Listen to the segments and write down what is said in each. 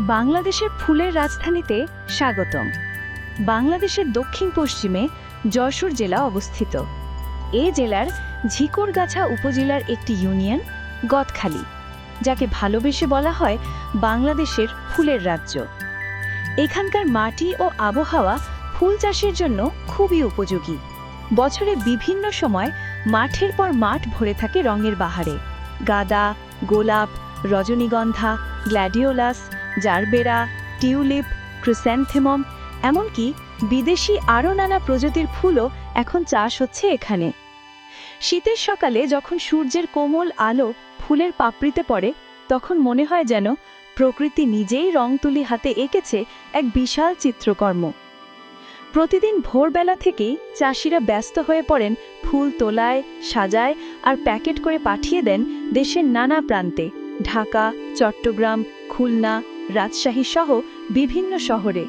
বাংলাদেশের ফুলের রাজধানীতে স্বাগতম। বাংলাদেশের দক্ষিণ পশ্চিমে যশোর জেলা অবস্থিত। এ জেলার ঝিকরগাছা উপজেলার একটি ইউনিয়ন, গদখালি, যাকে ভালোবেসে বলা হয় বাংলাদেশের ফুলের রাজ্য। এখানকার মাটি ও আবহাওয়া ফুল চাষের জন্য খুবই উপযোগী। বছরে বিভিন্ন সময় মাঠের পর মাঠ ভরে থাকে রঙের বাহারে। গাঁদা, গোলাপ, রজনীগন্ধা, গ্ল্যাডিওলাস জারবেরা টিউলিপ ক্রিস্যান্থেমম এমনকি বিদেশি আরও নানা প্রজাতির ফুলও এখন চাষ হচ্ছে এখানে। শীতের সকালে যখন সূর্যের কোমল আলো ফুলের পাপড়িতে পড়ে, তখন মনে হয় যেন প্রকৃতি নিজেই রং তুলি হাতে এঁকেছে এক বিশাল চিত্রকর্ম। প্রতিদিন ভোরবেলা থেকেই চাষিরা ব্যস্ত হয়ে পড়েন ফুল তোলায়, সাজায় আর প্যাকেট করে পাঠিয়ে দেন দেশের নানা প্রান্তে। ঢাকা, চট্টগ্রাম, খুলনা রাজশাহী সহ বিভিন্ন শহরে।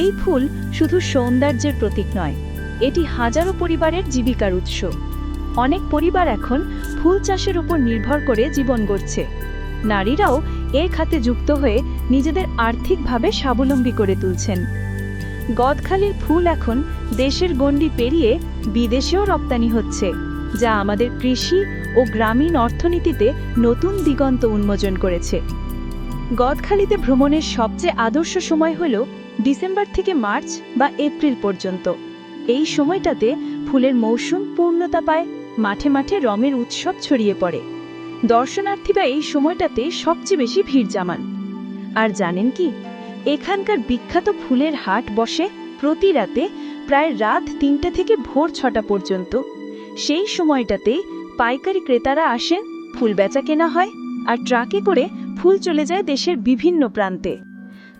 এই ফুল শুধু সৌন্দর্যের প্রতীক নয়, এটি হাজারো পরিবারের জীবিকার উৎস। অনেক পরিবার এখন ফুল চাষের উপর নির্ভর করে জীবন গড়ছে। নারীরাও এ খাতে যুক্ত হয়ে নিজেদের আর্থিকভাবে স্বাবলম্বী করে তুলছেন। গদখালির ফুল এখন দেশের গণ্ডি পেরিয়ে বিদেশেও রপ্তানি হচ্ছে, যা আমাদের কৃষি ও গ্রামীণ অর্থনীতিতে নতুন দিগন্ত উন্মোচন করেছে। গদখালিতে ভ্রমণের সবচেয়ে আদর্শ সময় হল ডিসেম্বর থেকে মার্চ বা এপ্রিল পর্যন্ত। এই সময়টাতে ফুলের মৌসুম পূর্ণতা পায়, মাঠে মাঠে রঙের উৎসব ছড়িয়ে পড়ে। দর্শনার্থীরা এই সময়টাতে সবচেয়ে বেশি ভিড় জামান। আর জানেন কি? এখানকার বিখ্যাত ফুলের হাট বসে প্রতি রাতে প্রায় রাত তিনটে থেকে ভোর ছটা পর্যন্ত। সেই সময়টাতে পাইকারি ক্রেতারা আসেন, ফুল বেচা কেনা হয় আর ট্রাকে করে ফুল চলে যায় দেশের বিভিন্ন প্রান্তে।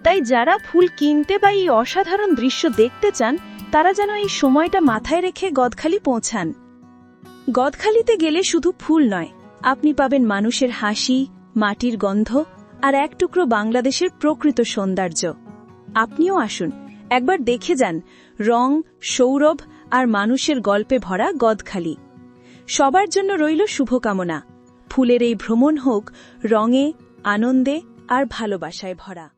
তাই যারা ফুল কিনতে বা এই অসাধারণ দৃশ্য দেখতে চান, তারা যেন এই সময়টা মাথায় রেখে গদখালি পৌঁছান। গদখালিতে গেলে শুধু ফুল নয়, আপনি পাবেন মানুষের হাসি, মাটির গন্ধ আর এক টুকরো বাংলাদেশের প্রকৃত সৌন্দর্য। আপনিও আসুন, একবার দেখে যান রং, সৌরভ আর মানুষের গল্পে ভরা গদখালি। সবার জন্য রইল শুভকামনা। ফুলের এই ভ্রমণ হোক, রঙে আনন্দে আর ভালোবাসায় ভরা।